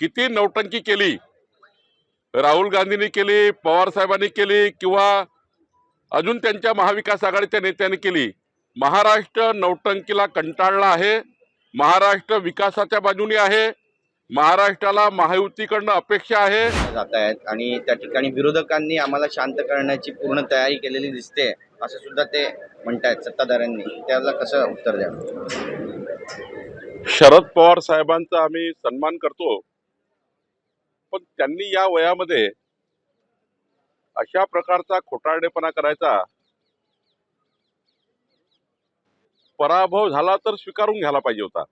किती नौटंकी केली? राहुल गांधींनी केली पवार साहेबांनी केली किंवा अजून त्यांच्या महाविकास आघाडीच्या नेत्यांनी केली? महाराष्ट्र नौटंकीला कंटाळला आहे. महाराष्ट्र विकासाच्या बाजूने आहे. महाराष्ट्राला महायुतीकडनं अपेक्षा आहे. जात आहेत आणि त्या ठिकाणी विरोधकांनी आम्हाला शांत करण्याची पूर्ण तयारी केलेली दिसते असं सुद्धा ते म्हणतायत सत्ताधाऱ्यांनी. त्याला कसं उत्तर द्या शरद पवार साहेबांचा आम्ही सन्मान करतो. पण त्यांनी या वयामध्ये अशा प्रकारचा खोटारडेपणा करायचा. पराभव झाला तर स्वीकारून घ्यायला पाहिजे होता.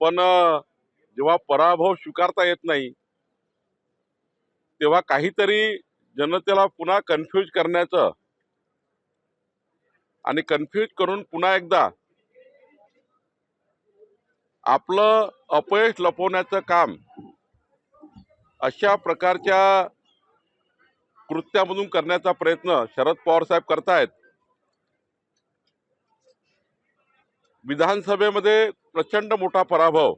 पण जेव्हा पराभव स्वीकारता येत नाही तेव्हा काहीतरी जनतेला पुन्हा कन्फ्यूज करण्याचं आणि कन्फ्यूज करून पुन्हा एकदा आपलं अपयश लपवण्याचं काम अशा प्रकारच्या कृत्यामधून करण्याचा प्रयत्न शरद पवार साहेब करतायत. विधानसभेमध्ये प्रचंड मोठा पराभव.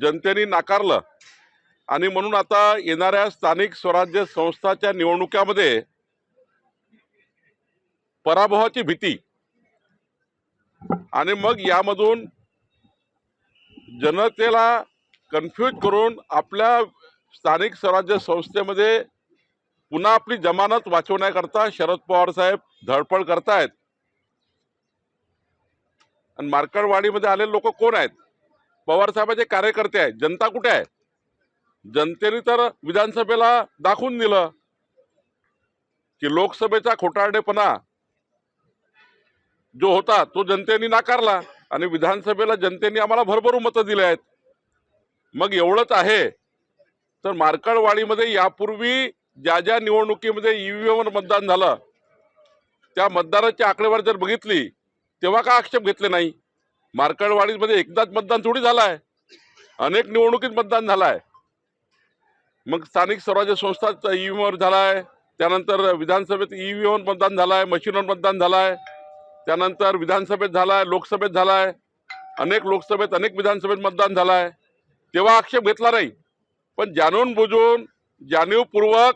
जनतेने नाकारलं. आणि म्हणून आता येणाऱ्या स्थानिक स्वराज्य संस्थाच्या निवडणुकामध्ये पराभवाची भीती. आणि मग यामधून जनतेला कन्फ्यूज करून आपल्या स्थानिक स्वराज्य संस्थेमध्ये पुन्हा आपली जमानत वाचवण्याकरता शरद पवार साहेब धडपड करतायत. आणि मार्कडवाडीमध्ये आलेले लोक कोण आहेत? पवार साहेबाचे कार्यकर्ते आहेत. जनता कुठे आहे? जनतेने तर विधानसभेला दाखवून दिलं की लोकसभेचा खोटारडेपणा जो होता तो जनतेने नाकारला आणि विधानसभेला जनतेने आम्हाला भरभरून मतं दिले आहेत. मग एवढंच आहे. तर मार्कडवाडीमध्ये यापूर्वी ज्या ज्या निवडणुकीमध्ये ईव्हीएमवर मतदान झालं त्या मतदाराची आकडेवारी जर बघितली तेव्हा का आक्षेप घेतले नाही? मार्कडवाडीमध्ये एकदाच मतदान थोडी झालं आहे अनेक निवडणुकीत मतदान झालं आहे मग स्थानिक स्वराज्य संस्थात ईव्हीएमवर झाला आहे त्यानंतर विधानसभेत ईव्हीएमवर मतदान झालं आहे मशीनवर मतदान झालं आहे त्यानंतर विधानसभेत झाला आहे लोकसभेत झाला आहे अनेक लोकसभेत अनेक विधानसभेत मतदान झालं आहे तेव्हा आक्षेप घेतला नाही. पण जाणून बुजून जाणीवपूर्वक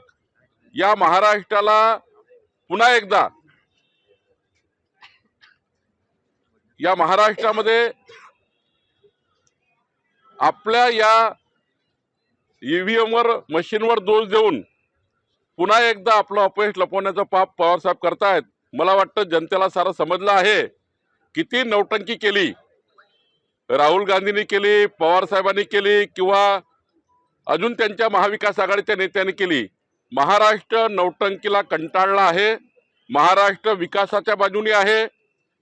या महाराष्ट्राला पुन्हा एकदा या महाराष्ट्रामध्ये आपल्या या ईव्हीएमवर मशीनवर दोष देऊन पुन्हा एकदा आपलं अपयश लपवण्याचं पाप पवारसाहेब करतायत. मला वाटतं जनतेला सारं समजलं आहे. किती नौटंकी केली. राहुल गांधींनी केली पवार साहेबांनी केली किंवा अजून त्यांच्या महाविकास आघाडीच्या नेत्यांनी केली. महाराष्ट्र नौटंकीला कंटाळला आहे. महाराष्ट्र विकासाच्या बाजूने आहे.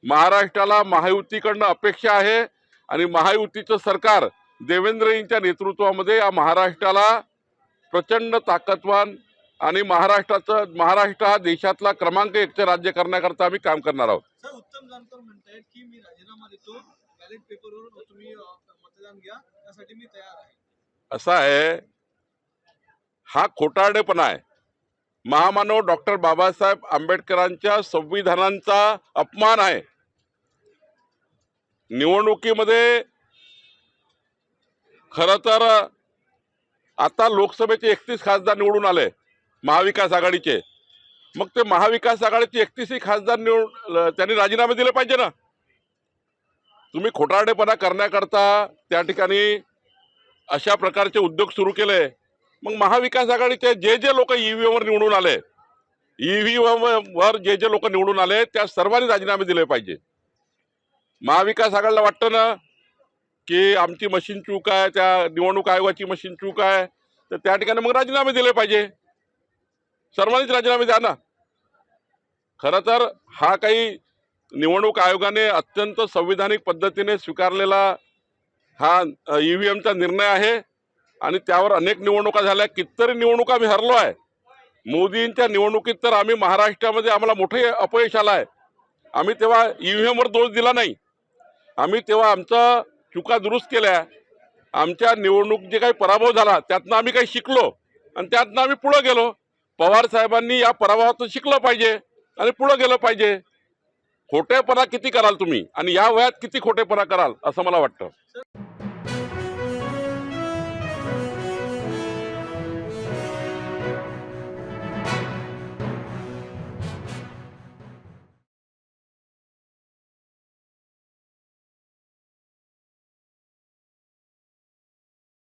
महाराष्ट्राला महायुतीकडनं अपेक्षा आहे. आणि महायुतीचं सरकार देवेंद्र यांच्या नेतृत्वामध्ये या महाराष्ट्राला प्रचंड ताकदवान आणि महाराष्ट्राचं महाराष्ट्र हा देशातला क्रमांक एकचं राज्य करण्याकरता आम्ही काम करणार आहोत. बॅलेट पेपरवर तुम्ही मतदान घ्या. त्यासाठी मी तयार आहे. असा आहे हा खोटारडेपणा आहे. महामानव डॉक्टर बाबासाहेब आंबेडकरांच्या संविधानांचा अपमान आहे. निवडणुकीमध्ये खरं तर आता लोकसभेचे एकतीस खासदार निवडून आले महाविकास आघाडीचे. मग ते महाविकास आघाडीचे एकतीसही खासदार निवड त्यांनी राजीनामे दिले पाहिजे ना? तुम्ही खोटारडेपणा करण्याकरता त्या ठिकाणी अशा प्रकारचे उद्योग सुरू केले. मग महाविकास आघाडीचे जे जे लोक ई व्हीवर निवडून आले ईव्हीएम वर जे जे लोक निवडून आले त्या सर्वांनी राजीनामे दिले पाहिजे. महाविकास आघाडीला वाटतं ना की आमची मशीन चूक आहे त्या निवडणूक आयोगाची मशीन चूक आहे तर त्या ठिकाणी मग राजीनामे दिले पाहिजे. सर्वांनीच राजीनामे द्या ना. खरं तर हा काही निवडणूक आयोगाने अत्यंत संविधानिक पद्धतीने स्वीकारलेला हा ई व्ही एमचा निर्णय आहे आणि त्यावर अनेक निवडणुका झाल्या. कितीतरी निवडणुका आम्ही हरलो आहे. मोदींच्या निवडणुकीत तर आम्ही महाराष्ट्रामध्ये आम्हाला मोठे अपयश आलं आहे. आम्ही तेव्हा ई व्ही एमवर दोष दिला नाही. आम्ही तेव्हा आमचं चुका दुरुस्त केल्या. आमच्या निवडणूक जे काही पराभव झाला त्यातनं आम्ही काही शिकलो आणि त्यातनं आम्ही पुढं गेलो. पवार साहेबांनी या पराभवातून शिकलं पाहिजे आणि पुढं गेलं पाहिजे. खोटेपणा किती कराल तुम्ही? आणि या वयात किती खोटेपणा कराल असं मला वाटतं.